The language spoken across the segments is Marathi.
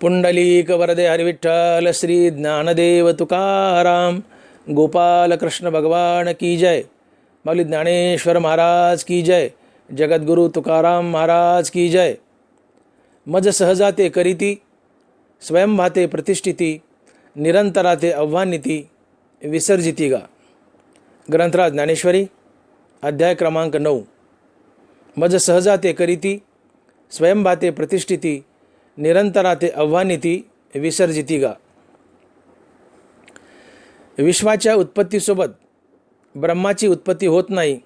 पुंडलीक वरदे हरिविठ्ठल श्री ज्ञानदेव तुकाराम। गोपाल कृष्ण भगवान की जय। माऊली ज्ञानेश्वर महाराज की जय। जगद्गुरु तुकाराम महाराज की जय। मज सहजाते करीती स्वयंभाते प्रतिष्ठिती निरंतराते आव्हानिती विसर्जिती गा। ग्रंथराज ज्ञानेश्वरी अध्याय क्रमांक नऊ। मज सहजाते करीती स्वयंभाते प्रतिष्ठिती निरंतराते आव्हानिती विसर्जिती गा विश्वाच्या उत्पत्तीसोबत ब्रह्माची उत्पत्ती होत नाही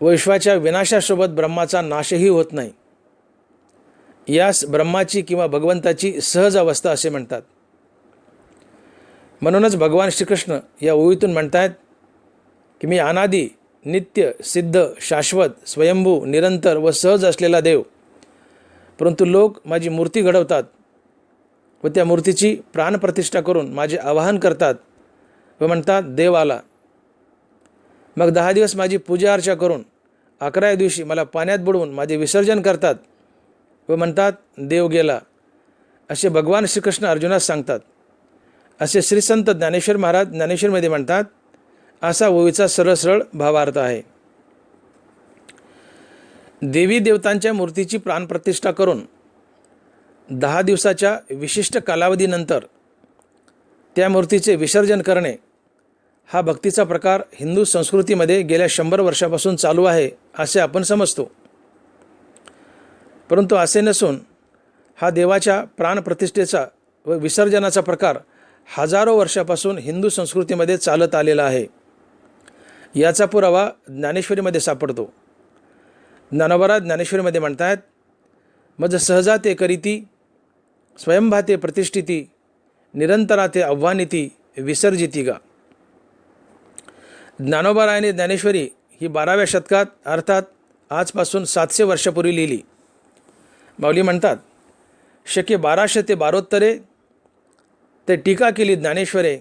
व विश्वाच्या विनाशासोबत ब्रह्माचा नाशही होत नाही. यास ब्रह्माची किंवा भगवंताची सहज अवस्था असे म्हणतात. म्हणूनच भगवान श्रीकृष्ण या ओळीतून म्हणतायत की मी अनादी नित्य सिद्ध शाश्वत स्वयंभू निरंतर व सहज असलेला देव परंतु लोक माझी मूर्ती घडवतात व त्या मूर्तीची प्राणप्रतिष्ठा करून माझे आवाहन करतात व म्हणतात देव आला. मग दहा दिवस माझी पूजा अर्चा करून अकराव्या दिवशी मला पाण्यात बुडवून माझे विसर्जन करतात व म्हणतात देव गेला. असे भगवान श्रीकृष्ण अर्जुनास सांगतात. असे श्रीसंत ज्ञानेश्वर महाराज ज्ञानेश्वरमध्ये म्हणतात असा ओवीचा सरळ सरळ भावार्थ आहे. देवी देवतांच्या मूर्तीची प्राणप्रतिष्ठा करून दहा दिवसाच्या विशिष्ट कालावधीनंतर त्या मूर्तीचे विसर्जन करणे हा भक्तीचा प्रकार हिंदू संस्कृतीमध्ये गेल्या शंभर वर्षापासून चालू आहे असे आपण समजतो. परंतु असे नसून हा देवाच्या प्राणप्रतिष्ठेचा व विसर्जनाचा प्रकार हजारो वर्षापासून हिंदू संस्कृतीमध्ये चालत आलेला आहे. याचा पुरावा ज्ञानेश्वरीमध्ये सापडतो. ज्ञानोबरा ज्ञानेश्वरीमध्ये म्हणतात मज सहजा ते करीती स्वयंभाते प्रतिष्ठिती निरंतराते आव्हानिती विसर्जिती गा. ज्ञानोबारायाने ज्ञानेश्वरी ही बाराव्या शतकात अर्थात आजपासून सातशे वर्षापूर्वी लिहिली. माऊली म्हणतात शक्य बाराशे ते बारोत्तरे ते टीका केली ज्ञानेश्वरे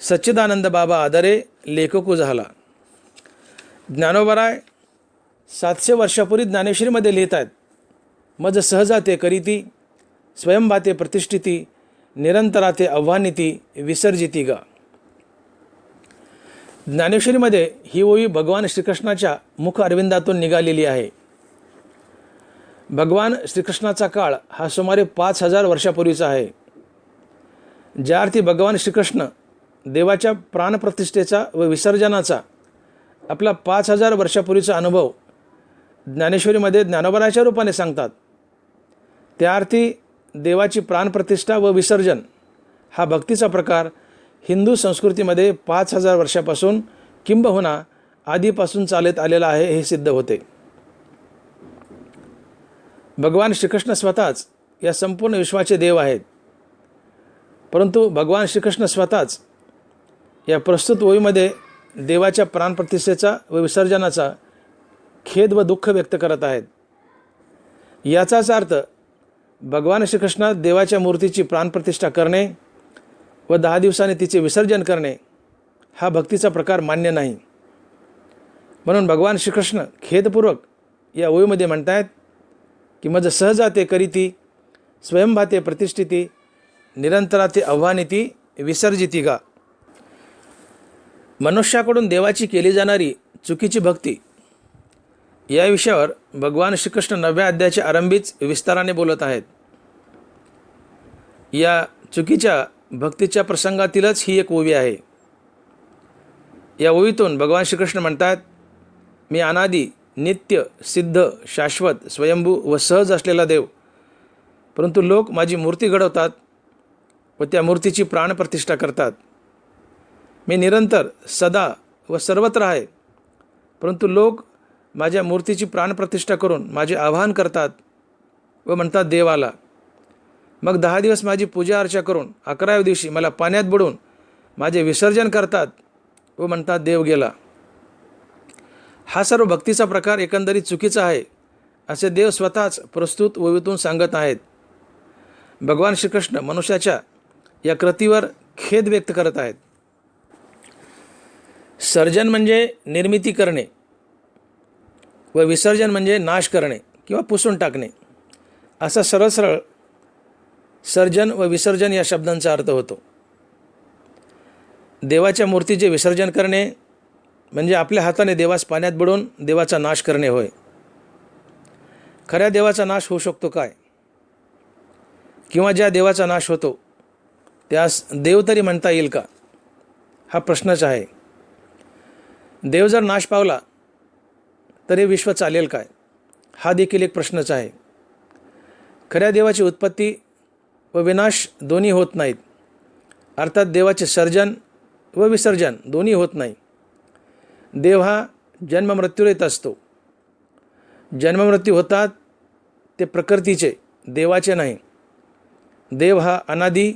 सच्चिदानंद बाबा आदरे लेखकू झाला. ज्ञानोबराय सातशे वर्षापूर्वी ज्ञानेश्वरीमध्ये लिहित आहेत मज सहजाते करीती स्वयंभाते प्रतिष्ठिती निरंतराते आव्हानिती विसर्जिती गा. ज्ञानेश्वरीमध्ये ही ओळी भगवान श्रीकृष्णाच्या मुख अरविंदातून निघालेली आहे. भगवान श्रीकृष्णाचा काळ हा सुमारे पाच हजार वर्षापूर्वीचा आहे. ज्या अर्थी भगवान श्रीकृष्ण देवाच्या प्राणप्रतिष्ठेचा व विसर्जनाचा आपला पाच हजार वर्षापूर्वीचा अनुभव ज्ञानेश्वरीमध्ये ज्ञानोबराच्या रूपाने सांगतात त्या अर्थी देवाची प्राणप्रतिष्ठा व विसर्जन हा भक्तीचा प्रकार. हिंदू संस्कृतीमध्ये पाच हजार वर्षापासून किंबहुना आधीपासून चालत आलेला आहे हे सिद्ध होते. भगवान श्रीकृष्ण स्वतःच या संपूर्ण विश्वाचे देव आहेत. परंतु भगवान श्रीकृष्ण स्वतःच या प्रस्तुत ओळीमध्ये देवाच्या प्राणप्रतिष्ठेचा व विसर्जनाचा खेद व दुःख व्यक्त करत आहेत. याचाच अर्थ भगवान श्रीकृष्ण देवाच्या मूर्तीची प्राणप्रतिष्ठा करणे व दहा दिवसांनी तिचे विसर्जन करणे हा भक्तीचा प्रकार मान्य नाही. म्हणून भगवान श्रीकृष्ण खेदपूर्वक या ओळीमध्ये म्हणतायत की मज सहजाते करीती स्वयंभाते प्रतिष्ठिती निरंतराते आव्हानिती विसर्जिती गा. मनुष्याकडून देवाची केली जाणारी चुकीची भक्ती या विषयावर भगवान श्रीकृष्ण नव्या अध्यायाच्या आरंभीच विस्ताराने बोलत आहेत. या चुकीच्या भक्तीच्या प्रसंगातीलच ही एक ओवी आहे. या ओवीतून भगवान श्रीकृष्ण म्हणतात मी अनादी नित्य सिद्ध शाश्वत स्वयंभू व सहज असलेला देव. परंतु लोक माझी मूर्ती घडवतात व त्या मूर्तीची प्राणप्रतिष्ठा करतात. मी निरंतर सदा व सर्वत्र आहे. परंतु लोक माझ्या मूर्तीची प्राणप्रतिष्ठा करून माझे आवाहन करतात व म्हणतात देवाला. मग दहा दिवस माझी पूजा अर्चा करून अकराव्या दिवशी मला पाण्यात बुडवून माझे विसर्जन करतात व म्हणतात देव गेला. हा सर्व भक्तीचा प्रकार एकंदरीत चुकीचा आहे असे देव स्वतःच प्रस्तुत ओवीतून सांगत आहेत. भगवान श्रीकृष्ण मनुष्याच्या या कृतीवर खेद व्यक्त करत आहेत. सर्जन म्हणजे निर्मिती करणे. व विसर्जन म्हणजे नाश करणे किंवा पुसून टाकणे. असा सरळ सरळ सर्जन व विसर्जन या शब्दांचा अर्थ होतो. देवाच्या मूर्तीचे विसर्जन करणे म्हणजे आपल्या हाताने देवास पाण्यात बुडवून देवाचा नाश करणे होय. खऱ्या देवाचा नाश होऊ शकतो काय? किंवा ज्या देवाचा नाश होतो त्यास देव तरी म्हणता येईल का? हा प्रश्नच आहे. देव जर नाश पावला तर हे विश्व चालेल काय? हा देखील एक प्रश्नच आहे. खऱ्या देवाची उत्पत्ती व विनाश दोन्ही होत नाहीत. अर्थात देवाचे सर्जन व विसर्जन दोन्ही होत नाही. देव हा जन्ममृत्यूरहित असतो. जन्ममृत्यू होतात ते प्रकृतीचे देवाचे नाही. देव हा अनादी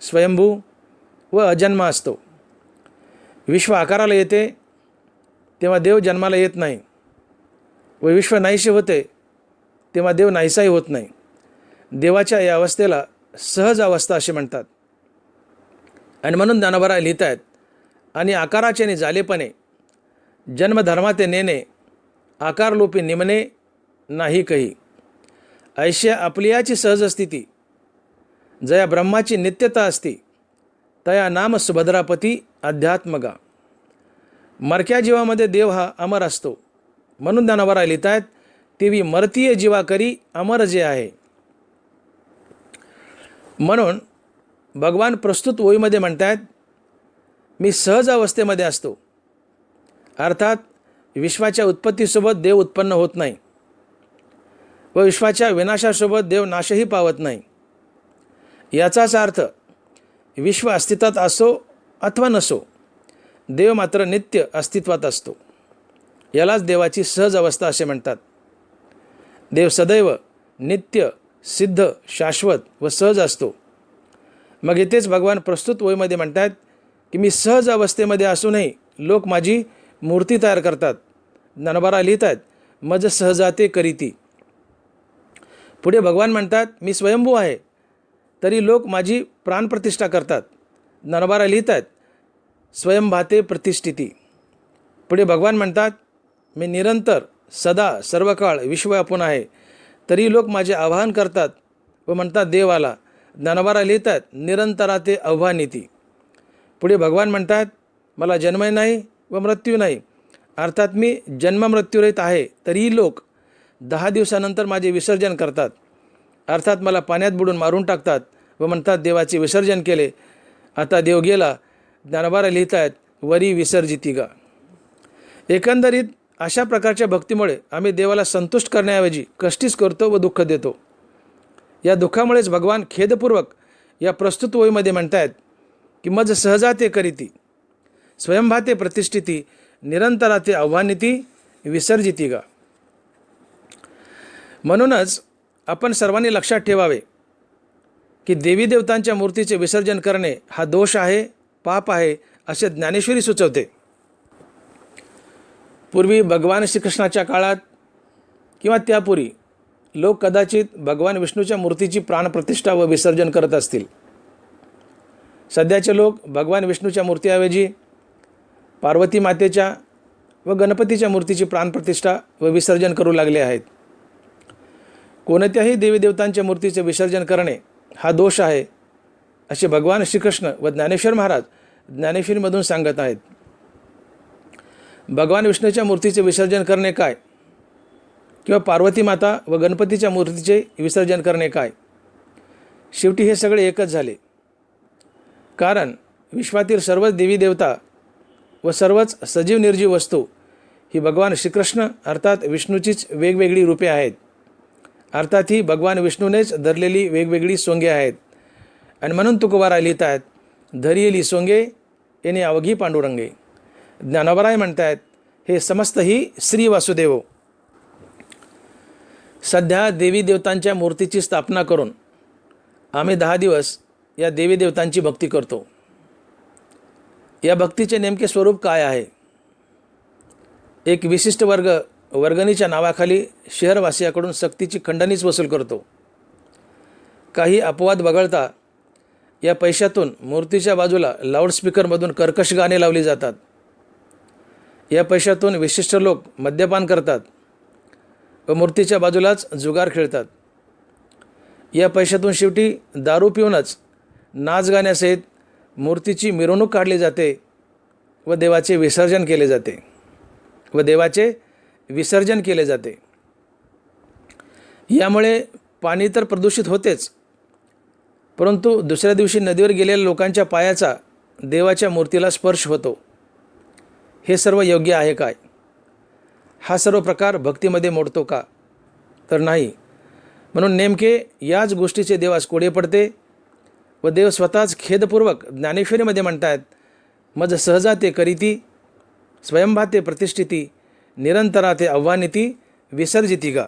स्वयंभू व अजन्म असतो. विश्व आकाराला येते तेव्हा देव जन्माला येत नाही. व विश्व नाहीसे होते तेव्हा देव नाहीसाही होत नाही. देवाच्या या अवस्थेला सहज अवस्था असे म्हणतात. आणि म्हणून ज्ञानोबरा लिहित आहेत आणि आकाराचे आणि जालेपणे जन्मधर्माते नेणे आकारलोपी निमणे नाही काही. ऐश्या आपलियाची सहज स्थिती. जया ब्रह्माची नित्यता असती तया नाम सुभद्रापती अध्यात्मगा. मरक्या जीवामध्ये देव हा अमर असतो. म्हणून ज्ञानोबरा लिहित आहेत. तेवी मरतीय जीवा करी अमर जे आहे. म्हणून भगवान प्रस्तुत ओळीमध्ये आहेत मी सहज अवस्थेमध्ये असतो. अर्थात विश्वाच्या उत्पत्तीसोबत देव उत्पन्न होत नाही. व विश्वाच्या विनाशासोबत देव नाशही पावत नाही. याचाच अर्थ विश्व अस्तित्वात असो अथवा नसो देव मात्र नित्य अस्तित्वात असतो. यालाच देवाची सहज अवस्था असे म्हणतात. देव सदैव नित्य सिद्ध शाश्वत व सहज असतो. मग इथेच भगवान प्रस्तुत वयमध्ये म्हणतात की मी सहज अवस्थेमध्ये असूनही लोक माझी मूर्ती तयार करतात. ननबारा लिहित आहेत मज सहजाते करीती. पुढे भगवान म्हणतात मी स्वयंभू आहे तरी लोक माझी प्राणप्रतिष्ठा करतात. ननबारा लिहित आहेत स्वयंभाते प्रतिष्ठिती. पुढे भगवान म्हणतात मी निरंतर सदा सर्व काळ विश्व आपण आहे. तरी लोक माझे आवाहन करतात व म्हणतात देवाला ज्ञानवारा लिहितात निरंतराते आव्हानिती. पुढे भगवान म्हणतात मला जन्म नाही व मृत्यू नाही. अर्थात मी जन्ममृत्यूरहित आहे तरीही लोक दहा दिवसानंतर माझे विसर्जन करतात. अर्थात मला पाण्यात बुडून मारून टाकतात व म्हणतात देवाचे विसर्जन केले. आता देव गेला ज्ञानवारा लिहित आहेत वरी विसर्जिती गा एकंदरीत अशा प्रकारच्या भक्तीमुळे आम्ही देवाला संतुष्ट करण्याऐवजी कष्टीच करतो व दुःख देतो. या दुःखामुळेच भगवान खेदपूर्वक या प्रस्तुत ओळीमध्ये म्हणतायत की मज सहजाते करीती स्वयंभाते प्रतिष्ठिती निरंतराते आव्हानिती विसर्जिती गा. म्हणूनच आपण सर्वांनी लक्षात ठेवावे की देवी देवतांच्या मूर्तीचे विसर्जन करणे हा दोष आहे पाप आहे असे ज्ञानेश्वरी सुचवते. पूर्वी भगवान श्रीकृष्णाच्या काळात किंवा त्यापूर्वी लोक कदाचित भगवान विष्णूच्या मूर्तीची प्राणप्रतिष्ठा व विसर्जन करत असतील. सध्याचे लोक भगवान विष्णूच्या मूर्तीऐवजी पार्वती मातेच्या व गणपतीच्या मूर्तीची प्राणप्रतिष्ठा व विसर्जन करू लागले आहेत. कोणत्याही देवीदेवतांच्या मूर्तीचे विसर्जन करणे हा दोष आहे असे भगवान श्रीकृष्ण व ज्ञानेश्वर महाराज ज्ञानेश्वरीमधून सांगत आहेत. भगवान विष्णूच्या मूर्तीचे विसर्जन करणे काय? किंवा पार्वती माता व गणपतीच्या मूर्तीचे विसर्जन करणे काय? शेवटी हे सगळे एकच झाले. कारण विश्वातील सर्वच देवी देवता व सर्वच सजीव निर्जीव वस्तू ही भगवान श्रीकृष्ण अर्थात विष्णूचीच वेगवेगळी रूपे आहेत. अर्थात ही भगवान विष्णूनेच धरलेली वेगवेगळी सोंगे आहेत. आणि म्हणून तुकोबारा लिहित आहेत धरियली सोंगे येणे अवघी पांडुरंगे. ज्ञानोबराय म्हणतायत हे समस्त ही श्री वासुदेव. सध्या देवी देवतांच्या मूर्तीची स्थापना करून आम्ही दहा दिवस या देवी देवतांची भक्ती करतो. या भक्तीचे नेमके स्वरूप काय आहे? एक विशिष्ट वर्ग वर्गणीच्या नावाखाली शहरवासियाकडून सक्तीची खंडणीच वसूल करतो. काही अपवाद वगळता या पैशातून मूर्तीच्या बाजूला लाऊडस्पीकरमधून कर्कश गाणे लावली जातात. या पैशातून विशिष्ट लोक मद्यपान करतात व मूर्तीच्या बाजूलाच जुगार खेळतात. या पैशातून शेवटी दारू पिऊनच नाच गाण्यासहित मूर्तीची मिरवणूक काढली जाते व देवाचे विसर्जन केले जाते व देवाचे विसर्जन केले जाते. यामुळे पाणी तर प्रदूषित होतेच परंतु दुसऱ्या दिवशी नदीवर गेलेल्या लोकांच्या पायाचा देवाच्या मूर्तीला स्पर्श होतो. हे सर्व योग्य आहे काय? हा सर्व प्रकार भक्तीमध्ये मोडतो का? तर नाही. म्हणून नेमके याच गोष्टीचे देवास कोडे पडते व देव स्वतःच खेदपूर्वक ज्ञानेश्वरीमध्ये म्हणतायत मज सहजा ते करीती स्वयंभा ते प्रतिष्ठिती निरंतरा ते आव्हानिती विसर्जिती का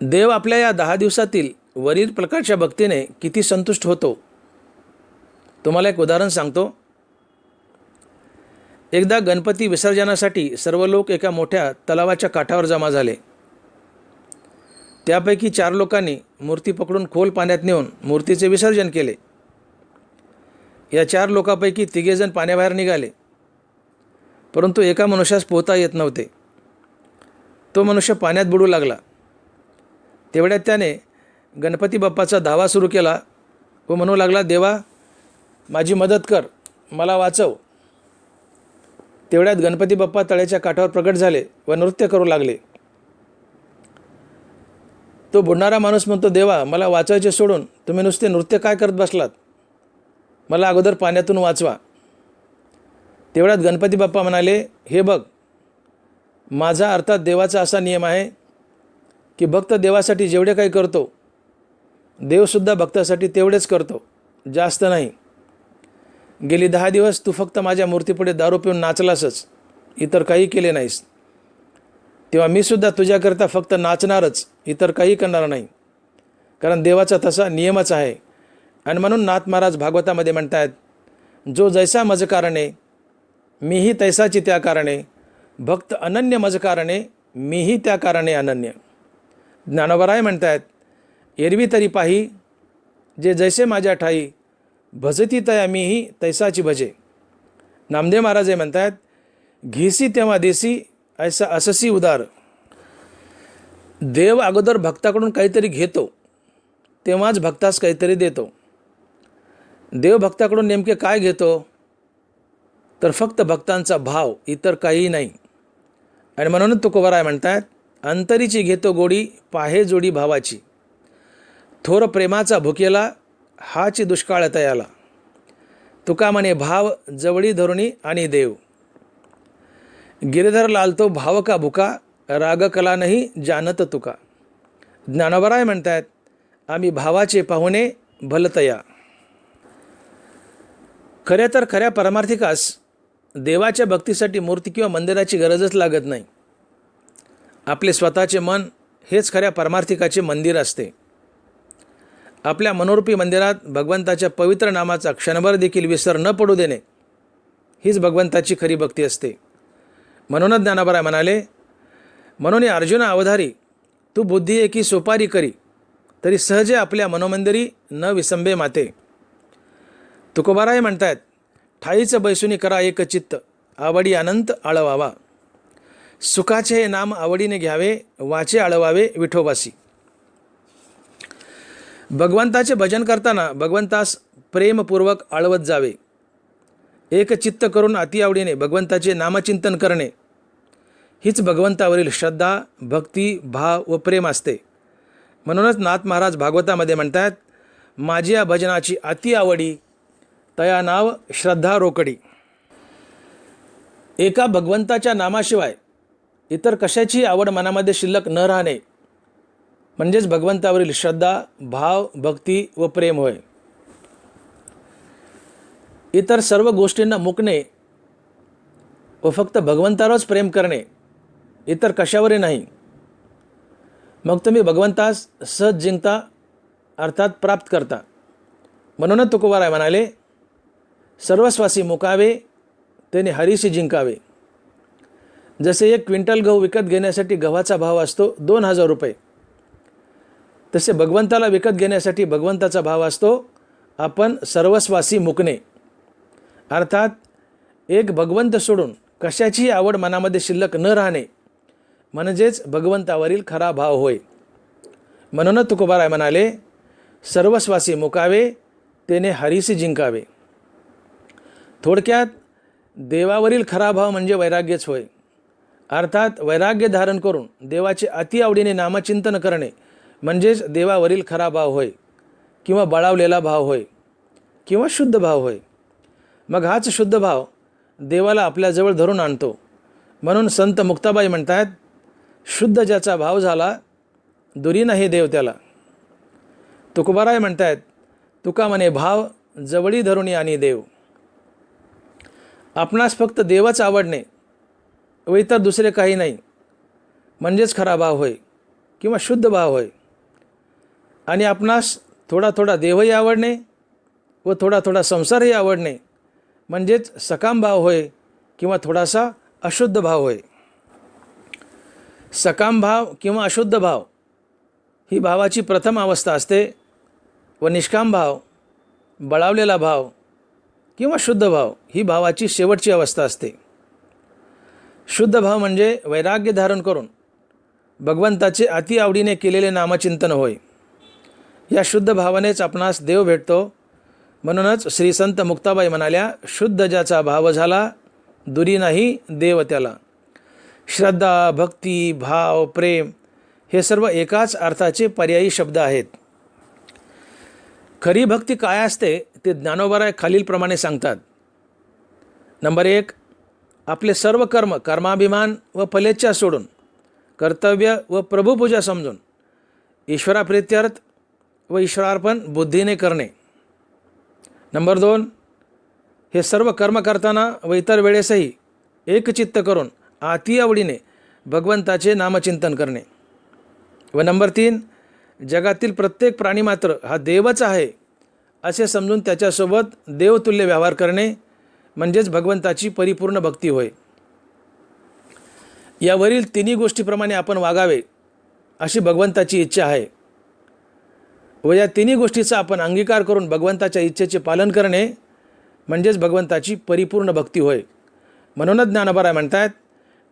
देव आपल्या या दहा दिवसातील वरील प्रकारच्या भक्तीने किती संतुष्ट होतो? तुम्हाला एक उदाहरण सांगतो. एकदा गणपती विसर्जनासाठी सर्व लोक एका मोठ्या तलावाच्या काठावर जमा झाले. त्यापैकी चार लोकांनी मूर्ती पकडून खोल पाण्यात नेऊन मूर्तीचे विसर्जन केले. या चार लोकांपैकी तिघेजण पाण्याबाहेर निघाले. परंतु एका मनुष्यास पोहता येत नव्हते. तो मनुष्य पाण्यात बुडू लागला. तेवढ्यात त्याने गणपती बाप्पाचा धावा सुरू केला व म्हणू लागला देवा माझी मदत कर मला वाचव. तेवढ्यात गणपती बाप्पा तळ्याच्या काठावर प्रकट झाले व नृत्य करू लागले. तो बुडणारा माणूस म्हणतो देवा मला वाचवायचे सोडून तुम्ही नुसते नृत्य काय करत बसलात? मला अगोदर पाण्यातून वाचवा. तेवढ्यात गणपती बाप्पा म्हणाले हे बघ माझा अर्थात देवाचा असा नियम आहे की भक्त देवासाठी जेवढे काही करतो देवसुद्धा भक्तासाठी तेवढेच करतो जास्त नाही. गेली दहा दिवस तू फक्त माझ्या मूर्तीपुढे दारू पिऊन नाचलासच. इतर काही केले नाहीस. तेव्हा मीसुद्धा तुझ्याकरता फक्त नाचणारच इतर काही करणार नाही. कारण देवाचा तसा नियमच आहे. आणि म्हणून नाथ महाराज भागवतामध्ये म्हणतात जो जैसा मज कारणे मीही तैसाची त्या कारणे. भक्त अनन्य मज कारणे मीही त्या कारणे अनन्य. ज्ञानोबराय म्हणतात एरवी तरी पाही जे जैसे माझ्या ठाई भजती तया मीही तैसाची भजे. नामदेव महाराज हे म्हणतात घेसी तेव्हा देसी ऐसा अससी उदार. देव अगोदर भक्ताकडून काहीतरी घेतो तेव्हाच भक्तास काहीतरी देतो. देव भक्ताकडून नेमके काय घेतो? तर फक्त भक्तांचा भाव इतर काहीही नाही. आणि म्हणून तुकोबराय म्हणतात अंतरीची घेतो गोडी पाहे जोडी भावाची. थोर प्रेमाचा भुकेला हाची दुष्काळ तयाला. तुका म्हणे भाव जवळी धरुणी आणि देव. गिरधर लालतो भाव का भुका राग कला नाही जानत तुका. ज्ञानोबराय म्हणतात आम्ही भावाचे पाहुणे भलतया. खऱ्या तर खऱ्या परमार्थिकास देवाच्या भक्तीसाठी मूर्ती किंवा मंदिराची गरजच लागत नाही. आपले स्वतःचे मन हेच खऱ्या परमार्थिकाचे मंदिर असते. आपल्या मनोरूपी मंदिरात भगवंताच्या पवित्र नामाचा क्षणभर देखील विसर न पडू देणे हीच भगवंताची खरी भक्ती असते. म्हणूनच ज्ञानाबराय म्हणाले म्हणून अर्जुना अवधारी तू बुद्धी एकी सोपारी करी तरी सहजे आपल्या मनोमंदिरी न विसंबे माते. तुकोबाराय म्हणतायत ठाईचं बैसुनी करा एक चित्त आवडी अनंत आळवावा. सुखाचे हे नाम आवडीने घ्यावे वाचे आळवावे विठोबासी. भगवंताचे भजन करताना भगवंतास प्रेमपूर्वक आळवत जावे. एकचित्त करून अतिआवडीने भगवंताचे नामचिंतन करणे. हीच भगवंतावरील श्रद्धा भक्ती भाव व प्रेम असते. म्हणूनच नाथ महाराज भागवतामध्ये म्हणतात माझी या भजनाची अति आवडी तया नाव श्रद्धा रोकडी. एका भगवंताच्या नामाशिवाय इतर कशाची आवड मनामध्ये शिल्लक न राहणे म्हणजेच भगवंतावरील श्रद्धा भाव भक्ती व प्रेम होय. इतर सर्व गोष्टींना मुकणे व फक्त भगवंतावरच प्रेम करणे इतर कशावरही नाही. मग तुम्ही भगवंतास सहज जिंकता अर्थात प्राप्त करता. म्हणूनच तुकोबाराय म्हणाले सर्वस्वासी मुकावे त्याने हरीशी जिंकावे. जसे एक क्विंटल गहू विकत घेण्यासाठी गव्हाचा भाव असतो दोन हजार रुपये. तसे भगवंताला विकत घेण्यासाठी भगवंताचा भाव असतो आपण सर्वस्वासी मुकणे. अर्थात एक भगवंत सोडून कशाची आवड मनामध्ये शिल्लक न राहणे म्हणजेच भगवंतावरील खरा भाव होय. म्हणून तुकोबाराय म्हणाले सर्वस्वासी मुकावे तेने हरीसी जिंकावे. थोडक्यात देवावरील खरा भाव म्हणजे वैराग्यच होय. अर्थात वैराग्य धारण करून देवाचे अति आवडीने नामचिंतन करणे म्हणजेच देवावरील खरा भाव होय किंवा बळावलेला भाव होय किंवा शुद्ध भाव होय. मग हाच शुद्ध भाव देवाला आपल्याजवळ धरून आणतो. म्हणून संत मुक्ताबाई म्हणतात शुद्ध ज्याचा भाव झाला दुरी नाही देव त्याला. तुकोबाराय म्हणतायत तुका म्हणे भाव जवळी धरून आणि देव. आपणास फक्त देवच आवडणे व इतर दुसरे काही नाही. म्हणजेच खरा भाव होय किंवा शुद्ध भाव होय. आणि आपणास थोडा थोडा देवही आवडणे व थोडा थोडा संसारही आवडणे म्हणजेच सकाम भाव होय किंवा थोडासा अशुद्ध भाव होय. सकाम भाव किंवा अशुद्ध भाव ही भावाची प्रथम अवस्था असते व निष्काम भाव बळावलेला भाव किंवा शुद्ध भाव ही भावाची शेवटची अवस्था असते. शुद्ध भाव म्हणजे वैराग्य धारण करून भगवंताचे अति आवडीने केलेले नामचिंतन होय. या शुद्ध भावनेच आपणास देव भेटतो. म्हणूनच श्री संत मुक्ताबाई म्हणाल्या शुद्ध ज्याचा भाव झाला दुरी नाही देव त्याला. श्रद्धा भक्ती भाव प्रेम हे सर्व एकाच अर्थाचे पर्यायी शब्द आहेत. खरी भक्ती काय असते ते ज्ञानोबराय खालीलप्रमाणे सांगतात. नंबर एक आपले सर्व कर्म कर्माभिमान व फलेच्छा सोडून कर्तव्य व प्रभुपूजा समजून ईश्वराप्रित्यर्थ व ईश्वरार्पण बुद्धीने करणे. नंबर दोन हे सर्व कर्म करताना व इतर वेळेसही एकचित्त करून आती आवडीने भगवंताचे नामचिंतन करणे. व नंबर तीन जगातील प्रत्येक प्राणी मात्र हा देवच आहे असे समजून त्याच्यासोबत देवतुल्य व्यवहार करणे म्हणजेच भगवंताची परिपूर्ण भक्ती होय. यावरील तिन्ही गोष्टीप्रमाणे आपण वागावे अशी भगवंताची इच्छा आहे. व या तिन्ही गोष्टीचा आपण अंगीकार करून भगवंताच्या इच्छेचे पालन करणे म्हणजेच भगवंताची परिपूर्ण भक्ती होय. म्हणूनच ज्ञानबराय म्हणतात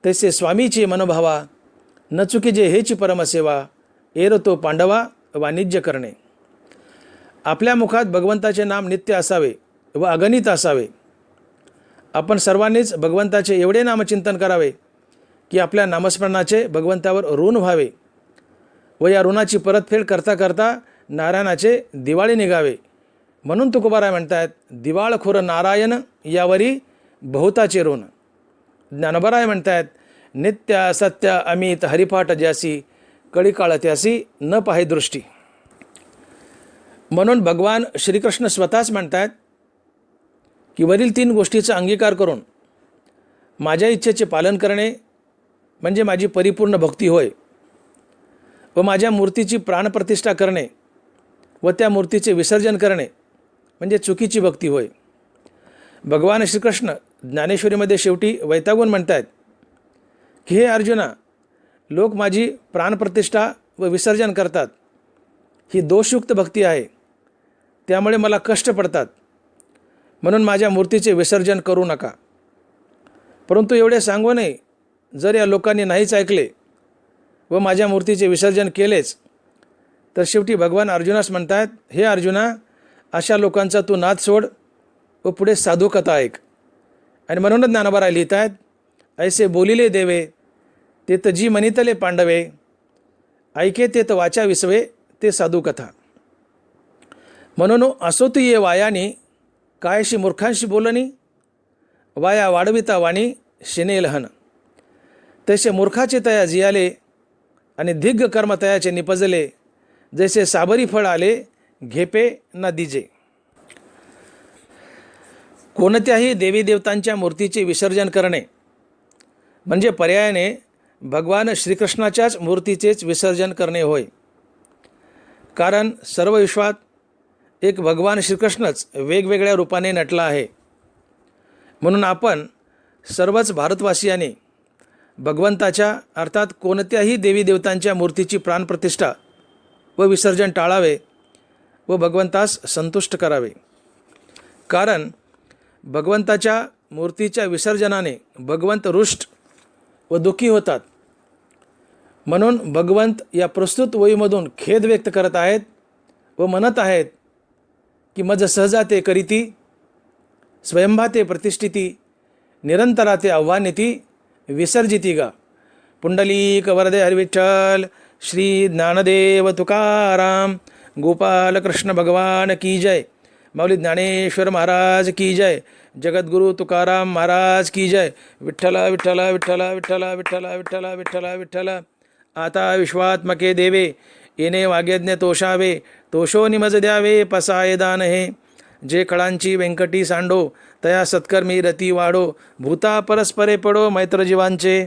तसे स्वामीचे मनोभावा न चुकीचे हेची परमसेवा एर तो पांडवा वाणिज्य करणे. आपल्या मुखात भगवंताचे नाम नित्य असावे व अगणित असावे. आपण सर्वांनीच भगवंताचे एवढे नामचिंतन करावे की आपल्या नामस्मरणाचे भगवंतावर ऋण व्हावे व या ऋणाची परतफेड करता करता नारायणाचे दिवाळी निघावे. म्हणून तुकोबाराय म्हणतात दिवाळखोर नारायण यावरी बहुताचे ऋण. ज्ञानोबाराय म्हणतात नित्य सत्य अमित हरिपाठ ज्यासी कळी काळ त्यासी न पाहे दृष्टी. म्हणून भगवान श्रीकृष्ण स्वतःच म्हणतात की वरील तीन गोष्टीचा अंगीकार करून माझ्या इच्छेचे पालन करणे म्हणजे माझी परिपूर्ण भक्ती होय व माझ्या मूर्तीची प्राणप्रतिष्ठा करणे व त्या मूर्तीचे विसर्जन करणे म्हणजे चुकीची भक्ती होय. भगवान श्रीकृष्ण ज्ञानेश्वरीमध्ये शेवटी वैतागून म्हणतात की हे अर्जुना लोक माझी प्राणप्रतिष्ठा व विसर्जन करतात. ही दोषयुक्त भक्ती आहे. त्यामुळे मला कष्ट पडतात. म्हणून माझ्या मूर्तीचे विसर्जन करू नका. परंतु एवढे सांगू नये जर या लोकांनी नाहीच ऐकले व माझ्या मूर्तीचे विसर्जन केलेच तर शेवटी भगवान अर्जुनास म्हणतात हे अर्जुना अशा लोकांचा तू नाद सोड व पुढे साधू कथा ऐक. आणि म्हणूनच ज्ञानोबाराय लिहित आहेत ऐसे बोलिले देवे ते तर जी मनितले पांडवे ऐके ते तर वाचा विसवे ते साधू कथा. म्हणून असो तू ये वायानी कायशी मूर्खांशी बोलणी वाया वाढविता वाणी शिने लहन. तसे मूर्खाचे तया जियाले आणि दिग्ग कर्म तयाचे निपजले जैसे साबरी फळ आले घेपे ना दिजे. कोणत्याही देवी देवतांच्या मूर्तीचे विसर्जन करणे म्हणजे पर्यायाने भगवान श्रीकृष्णाच्याच मूर्तीचेच विसर्जन करणे होय. कारण सर्व विश्वात एक भगवान श्रीकृष्णच वेगवेगळ्या रूपाने नटला आहे. म्हणून आपण सर्वच भारतवासियांनी भगवंताच्या अर्थात कोणत्याही देवी देवतांच्या मूर्तीची प्राणप्रतिष्ठा व विसर्जन टाळावे व भगवंतास संतुष्ट करावे. कारण भगवंताच्या मूर्तीच्या विसर्जनाने भगवंत रुष्ट व दुःखी होतात. म्हणून भगवंत या प्रस्तुत वयीमधून खेद व्यक्त करत आहेत व म्हणत आहेत की मज सहजा ते करीती स्वयंभा ते प्रतिष्ठिती निरंतरा ते आव्हानिती विसर्जिती गा. पुंडलीक वरदे हरविठ्ठल श्री ज्ञानदेव तुकाराम गोपाल कृष्ण भगवान की जय माऊली ज्ञानेश्वर महाराज की जय जगद्गुरु तुकाराम महाराज की जय। विठ्ठला विठ्ठला विठ्ठला विठ्ठला विठ्ठला विठ्ठला विठ्ठला विठ्ठला। आता विश्वात्मके देवे येणे वाग्यज्ञ तोषावे तोषो निमज द्यावे पसाय दान हे जे कळांची व्यंकटी सांडो तया सत्कर्मी रती वाडो भूता परस्परे पडो मैत्रजीवांचे।